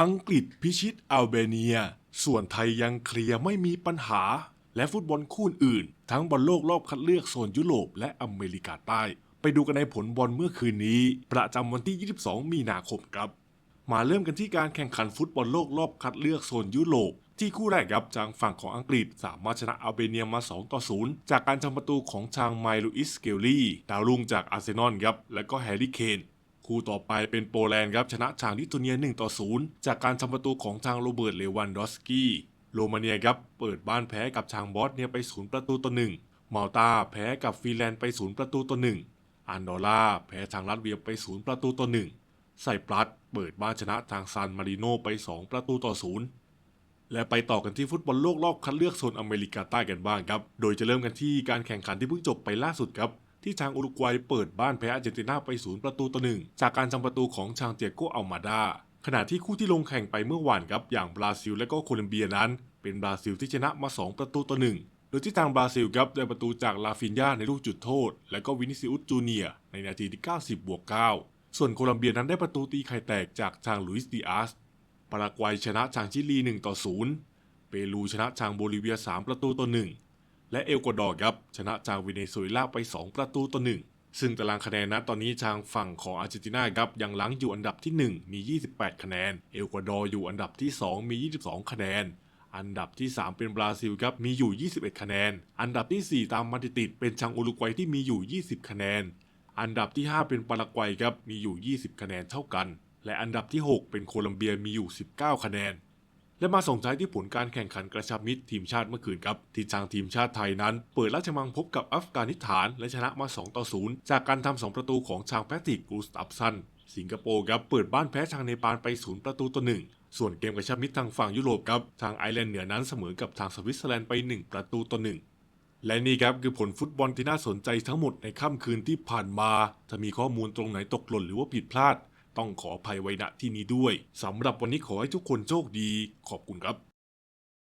อังกฤษพิชิตอัลเบเนีย ส่วนไทยยังเคลียร์ไม่มีปัญหา และฟุตบอลคู่อื่น ทั้งบอลโลกรอบคัดเลือกโซนยุโรปและอเมริกาใต้ ไปดูกันในผลบอลเมื่อคืนนี้ ประจำวันที่ 22 มีนาคมครับ มาเริ่มกันที่การแข่งขันฟุตบอลโลกรอบคัดเลือกโซนยุโรปที่คู่แรกครับทางฝั่งของอังกฤษ สามารถชนะอัลเบเนียมา 2 ต่อ 0 จากการทำประตูของทางไมลูอิสเกลลี่ ดาวรุ่งจากอาร์เซนอลครับ และก็แฮร์รี่เคน คู่ต่อไปเป็นโปแลนด์ครับชนะทางลิทัวเนีย1ต่อ0จากการทำประตูของทางโรเบิร์ตเลวันดอสกี้โรมาเนียครับเปิดบ้านแพ้กับทางบอสเนียไป0ประตูต่อ1มาลตาแพ้กับฟินแลนด์ไป0ประตูต่อ1อันดอร่าแพ้ทางรัสเวียไป0ประตูต่อ1ไซปรัสเปิดบ้านชนะทางซานมาริโนไป 2 ประตูต่อ0และไปต่อกันที่ฟุตบอลโลกรอบคัดเลือกโซนอเมริกาใต้กันบ้างครับ โดยจะเริ่มกันที่การแข่งขันที่เพิ่งจบไปล่าสุดครับ ที่ทางอุรุกวัยเปิดบ้านแพ้อาร์เจนตินาไป0ประตูต่อ1จากการทำประตูของชางเตียโกอัลมาดาขณะที่คู่ที่ลงแข่งไปเมื่อวานครับอย่างบราซิลและก็โคลอมเบียนั้น เป็นบราซิลที่ชนะมา 2 ประตูต่อ1โดยที่ทางบราซิลครับได้ประตูจากลาฟินยาในลูกจุดโทษ และก็วินิซิอุสจูเนียในนาทีที่ 90 บวก 9 ส่วนโคลอมเบียนั้นได้ประตูตีไข่แตกจากทางลุยส์ดิอาสปารากวัยชนะทางชิลี 1 ต่อ 0 เปรูชนะทางโบลิเวีย 3 ประตูต่อ 1 และเอลกวาดอร์ครับชนะทางเวเนซุเอลาไป 2 ประตูต่อ1ซึ่งตารางคะแนนนะตอนนี้ทางฝั่งของอาร์เจนตินาครับยังหลังอยู่อันดับที่ 1 มี 28 คะแนน เอลกวาดอร์อยู่อันดับที่ 2 มี 22 คะแนนอันดับที่ 3 เป็นบราซิลครับมีอยู่ 21 คะแนน อันดับทีสี่4 ตามมาติดเป็นทางอุรุกวัยที่มีอยู่ 20 คะแนน อันดับที่ 5 เป็นปารากวัยครับมีอยู่ 20 คะแนนเท่ากัน และอันดับที่ 6 เป็นโคลัมเบียมีอยู่ 19 คะแนน และมาส่งท้ายที่ผลการแข่งขันกระชับมิตรทีมชาติเมื่อคืนครับที่ทางทีมชาติไทยนั้น เปิดราชมังพบกับอัฟกานิสถานและชนะมา 2 ต่อ 0 จากการทำ2ประตูของทางแพทริกกูสตับสัน สิงคโปร์ครับเปิดบ้านแพ้ทางเนปาลไป 0 ประตูต่อ 1ส่วนเกมกระชับมิตรทางฝั่งยุโรปครับ ทางไอร์แลนด์เหนือนั้นเสมอกับทางสวิตเซอร์แลนด์ไป 1 ประตูต่อ1และนี่ครับคือผลฟุตบอลที่น่าสนใจทั้งหมดในค่ำคืนที่ผ่านมา ถ้ามีข้อมูลตรงไหนตกหล่นหรือว่าผิดพลาด ต้องขออภัยไว้ณที่นี้ด้วยสำหรับวันนี้ขอให้ทุกคนโชคดี ขอบคุณครับ